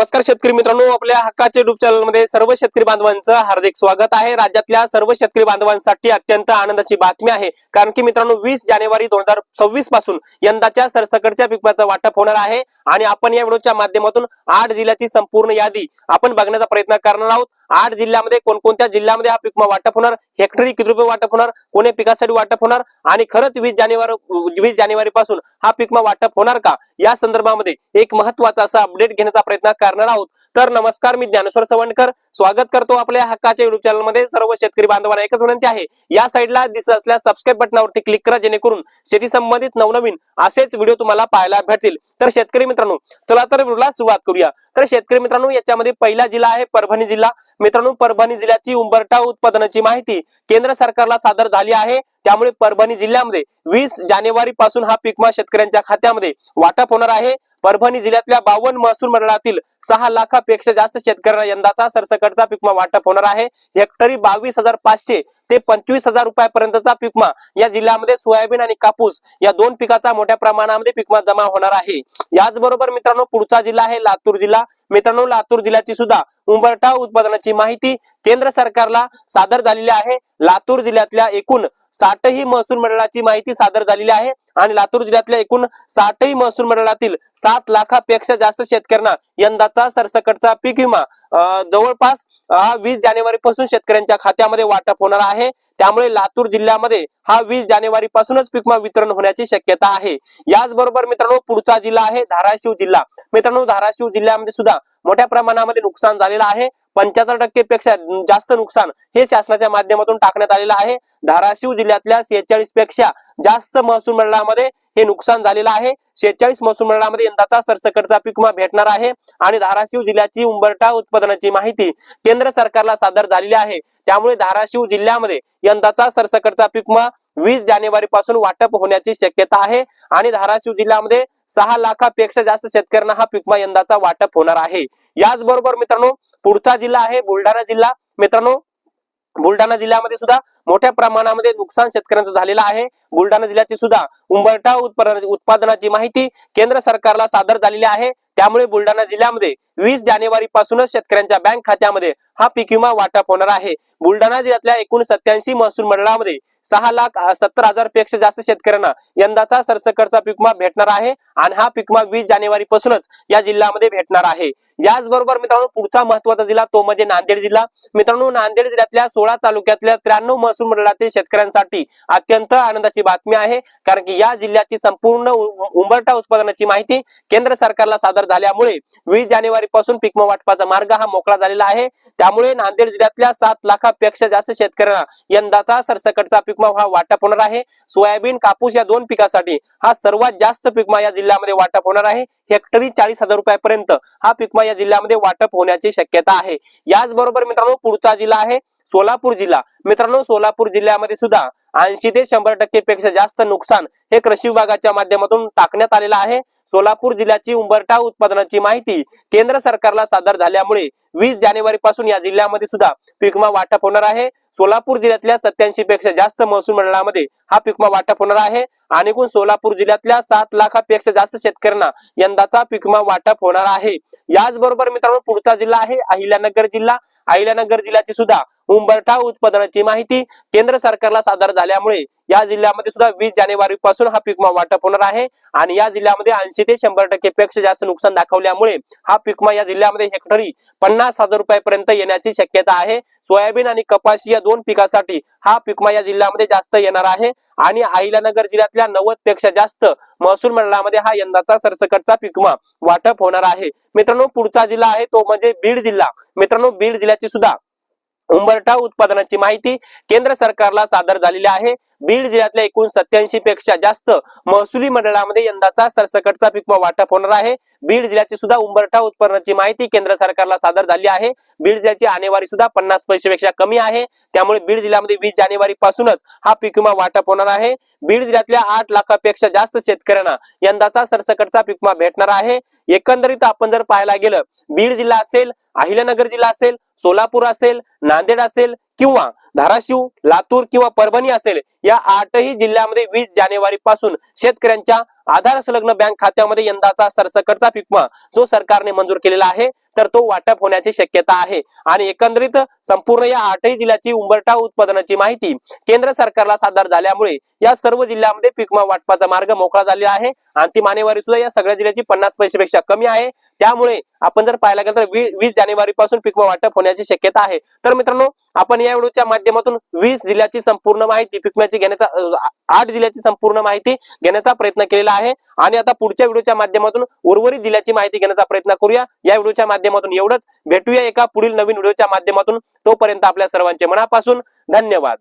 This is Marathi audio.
नमस्कार शेतकरी मित्रांनो आपल्या हक्काचे युट्यूब चॅनलमध्ये सर्व शेतकरी बांधवांचं हार्दिक स्वागत आहे. राज्यातल्या सर्व शेतकरी बांधवांसाठी अत्यंत आनंदाची बातमी आहे. कारण की मित्रांनो वीस जानेवारी दोन हजार सव्वीसपासून यंदाच्या सरसकटच्या पिकाचं वाटप होणार आहे. आणि आपण या व्हिडिओच्या माध्यमातून आठ जिल्ह्याची संपूर्ण यादी आपण बघण्याचा प्रयत्न करणार आहोत. आठ जिल्ह्यामध्ये कोणकोणत्या जिल्ह्यामध्ये हा पीक वाटप होणार? हेक्टरी किती रुपये वाटप होणार? कोणी पिकासाठी वाटप होणार? आणि खरंच वीस जानेवारी वीस जानेवारी पासून हा पीक वाटप होणार का? या संदर्भामध्ये एक महत्त्वाचा असा अपडेट घेण्याचा प्रयत्न करणार आहोत. तर नमस्कार मी ज्ञानेश्वर सवंडकर. स्वागत करतो आपल्या हक्काच्या युट्यूब चॅनलमध्ये. सर्व शेतकरी बांधवांना एकच विनंती आहे. या साईडला दिसत असल्या सबस्क्राईब बटनावरती क्लिक करा जेणेकरून शेती संबंधित नवनवीन असेच व्हिडिओ तुम्हाला पाहायला भेटतील. तर शेतकरी मित्रांनो चला तर व्हिडिओला सुरुवात करूया. तर शेतकरी मित्रांनो याच्यामध्ये पहिला जिल्हा आहे परभणी जिल्हा. मित्रांनो परभणी जिल्ह्याची उंबरटा उत्पादनाची माहिती केंद्र सरकारला सादर झाली आहे. त्यामुळे परभणी जिल्ह्यामध्ये वीस जानेवारी पासून हा पीकमा शेतकऱ्यांच्या खात्यामध्ये वाटप होणार आहे. परभणी जिल्ह्यातल्या बावन्न महसूल मंडळातील सहा लाखापेक्षा जास्त शेतकऱ्यांना यंदाचा सरसकटचा पिकमा वाटप होणार आहे. हेक्टरी बावीस हजार पाचशे ते पंचवीस हजार रुपयापर्यंतचा पिकमा या जिल्ह्यामध्ये सोयाबीन आणि कापूस या दोन पिकाचा मोठ्या प्रमाणामध्ये पिकमा जमा होणार आहे. याचबरोबर मित्रांनो पुढचा जिल्हा आहे लातूर जिल्हा. मित्रांनो लातूर जिल्ह्याची सुद्धा उंबरठा उत्पादनाची माहिती केंद्र सरकारला सादर झालेली आहे. लातूर जिल्ह्यातल्या एकूण साठही महसूल मंडळाची माहिती सादर झालेली आहे आणि लातूर जिल्ह्यातल्या एकूण साठही महसूल मंडळातील सात लाखापेक्षा जास्त शेतकऱ्यांना यंदाचा सरसकटचा पीक विमा जवळपास हा वीस जानेवारी पासून शेतकऱ्यांच्या खात्यामध्ये वाटप होणार आहे. त्यामुळे लातूर जिल्ह्यामध्ये हा वीस जानेवारी पासूनच पीक विमा वितरण होण्याची शक्यता आहे. याचबरोबर मित्रांनो पुढचा जिल्हा आहे धाराशिव जिल्हा. मित्रांनो धाराशिव जिल्ह्यामध्ये सुद्धा मोठ्या प्रमाणामध्ये नुकसान झालेलं आहे. पंच्याहत्तर टक्के पेक्षा जास्त नुकसान हे शासनाच्या माध्यमातून टाकण्यात आलेलं आहे. धाराशिव जिल्ह्यातल्या शेहेचाळीसपेक्षा जास्त महसूल मंडळामध्ये हे नुकसान झालेलं आहे. शेहेचाळीस महसूल मंडळामध्ये यंदाचा सरसकटचा पीकमा भेटणार आहे आणि धाराशिव जिल्ह्याची उंबरठा उत्पादनाची माहिती केंद्र सरकारला सादर झालेली आहे. त्यामुळे धाराशिव जिल्ह्यामध्ये यंदाचा सरसकटचा पीकमा वीस जानेवारी पासून वाटप होण्याची शक्यता आहे आणि धाराशिव जिल्ह्यामध्ये सहा लाखापेक्षा जास्त शेतकऱ्यांना हा पिकमा यंदाचा वाटप होणार आहे. याचबरोबर मित्रांनो पुढचा जिल्हा आहे बुलढाणा जिल्हा. मित्रांनो बुलढाणा जिल्ह्यामध्ये सुद्धा मोठ्या प्रमाणामध्ये नुकसान शेतकऱ्यांचं झालेलं आहे. बुलढाणा जिल्ह्याची सुद्धा उंबरठा उत्पादनाची माहिती केंद्र सरकारला सादर झालेली आहे. त्यामुळे बुलढाणा जिल्ह्यामध्ये वीस जानेवारी पासूनच शेतकऱ्यांच्या बँक खात्यामध्ये हा पीक विमा वाटप होणार आहे. बुलढाणा जिल्ह्यातल्या एकूण सत्याऐंशी महसूल मंडळामध्ये सहा लाख सत्तर हजारपेक्षा जास्त शेतकऱ्यांना यंदाचा सरसकटचा पीकमा भेटणार आहे आणि हा पीकमा वीस जानेवारी पासूनच या जिल्ह्यामध्ये भेटणार आहे. याचबरोबर मित्रांनो पुढचा महत्त्वाचा जिल्हा तो म्हणजे नांदेड जिल्हा. मित्रांनो नांदेड जिल्ह्यातल्या सोळा तालुक्यातल्या त्र्याण्णव महसूल मंडळातील शेतकऱ्यांसाठी अत्यंत आनंदाची बातमी आहे. कारण की या जिल्ह्याची संपूर्ण उंबरटा उत्पादनाची माहिती केंद्र सरकारला सादर झाल्यामुळे वीस जानेवारी पासून पीकमा वाटपाचा मार्ग हा मोकळा झालेला आहे. त्यामुळे नांदेड जिल्ह्यातल्या सात लाखापेक्षा जास्त शेतकऱ्यांना यंदाचा सरसकटचा पिकमा हा वाटप होणार आहे. सोयाबीन कापूस या दोन पिकासाठी हा सर्वात जास्त पिकमा या जिल्ह्यामध्ये वाटप होणार आहे. हेक्टरी चाळीस हजार रुपयापर्यंत हा पिकमा या जिल्ह्यामध्ये वाटप होण्याची शक्यता आहे. याचबरोबर मित्रांनो पुढचा जिल्हा आहे सोलापूर जिल्हा. मित्रांनो सोलापूर जिल्ह्यामध्ये सुद्धा ऐंशी ते शंभर टक्के पेक्षा जास्त नुकसान हे कृषी विभागाच्या माध्यमातून टाकण्यात आलेलं आहे. सोलापूर जिल्ह्याची उंबरठा उत्पादनाची माहिती केंद्र सरकारला सादर झाल्यामुळे वीस जानेवारी पासून या जिल्ह्यामध्ये सुद्धा पिकमा वाटप होणार आहे. सोलापूर जिल्ह्यातल्या सत्याऐंशी पेक्षा जास्त महसूल मंडळामध्ये हा पिकमा वाटप होणार आहे. आणि एकूण सोलापूर जिल्ह्यातल्या सात लाखापेक्षा जास्त शेतकऱ्यांना यंदाचा पिकमा वाटप होणार आहे. याचबरोबर मित्रांनो पुढचा जिल्हा आहे अहिल्यानगर जिल्हा. अहिल्यानगर जिल्ह्याची सुद्धा उंबरठा उत्पादनाची माहिती केंद्र सरकारला सादर झाल्यामुळे या जिल्ह्यामध्ये सुद्धा वीस जानेवारी पासून हा पिकमा वाटप होणार आहे. आणि या जिल्ह्यामध्ये ऐंशी ते शंभर टक्के पेक्षा जास्त नुकसान दाखवल्यामुळे हा पिकमा या जिल्ह्यामध्ये हेक्टरी पन्नास हजार रुपयापर्यंत येण्याची शक्यता आहे. सोयाबीन आणि कपाशी या दोन पिकासाठी हा पिकमा या जिल्ह्यामध्ये जास्त येणार आहे. आणि अहिल्यानगर जिल्ह्यातल्या नव्वदपेक्षा जास्त महसूल मंडळामध्ये हा यंदाचा सरसकटचा पिकमा वाटप होणार आहे. मित्रांनो पुढचा जिल्हा आहे तो म्हणजे बीड जिल्हा. मित्रांनो बीड जिल्ह्याची सुद्धा उंबरठा उत्पादनाची माहिती केंद्र सरकारला सादर झालेली आहे. बीड जिल्ह्यातल्या एकूण सत्याऐंशी पेक्षा जास्त महसुली मंडळामध्ये यंदाचा सरसकटचा पीक वाटप होणार आहे. बीड जिल्ह्याची सुद्धा उंबरठा उत्पन्नाची माहिती केंद्र सरकारला सादर झाली आहे. बीड जिल्ह्याची आणेवारी सुद्धा पन्नास पैशापेक्षा कमी आहे. त्यामुळे बीड जिल्ह्यामध्ये वीस जानेवारी पासूनच हा पीक विमा वाटप होणार आहे. बीड जिल्ह्यातल्या आठ लाखापेक्षा जास्त शेतकऱ्यांना यंदाचा सरसकटचा पीक भेटणार आहे. एकंदरीत आपण जर पाहायला गेलं बीड जिल्हा असेल अहिल्यानगर जिल्हा असेल सोलापूर असेल नांदेड असेल किंवा धाराशिव लातूर किंवा परभणी असेल या आठही जिल्ह्यामध्ये वीस जानेवारी पासून शेतकऱ्यांच्या आधार संलग्न बँक खात्यामध्ये यंदाचा सरसकटचा पिकमा जो सरकारने मंजूर केलेला आहे तर तो वाटप होण्याची शक्यता आहे. आणि एकंदरीत संपूर्ण या आठही जिल्ह्याची उंबरठा उत्पादनाची माहिती केंद्र सरकारला सादर झाल्यामुळे या सर्व जिल्ह्यामध्ये पिकमा वाटपाचा मार्ग मोकळा झालेला आहे. अंतिम मानेवारी सुद्धा या सगळ्या जिल्ह्याची पन्नास पैशापेक्षा कमी आहे. त्यामुळे आपण जर पाहायला गेलं तर वीस जानेवारी पासून पीक वाटप होण्याची शक्यता आहे. तर मित्रांनो आपण या व्हिडिओच्या माध्यमातून वीस जिल्ह्याची संपूर्ण माहिती पिकम्याची घेण्याचा आठ जिल्ह्याची संपूर्ण माहिती घेण्याचा प्रयत्न केलेला आहे. आणि आता पुढच्या व्हिडिओच्या माध्यमातून उर्वरित जिल्ह्याची माहिती घेण्याचा प्रयत्न करूया. या व्हिडिओच्या माध्यमातून एवढंच. भेटूया एका पुढील नवीन व्हिडिओच्या माध्यमातून. तोपर्यंत आपल्या सर्वांचे मनापासून धन्यवाद.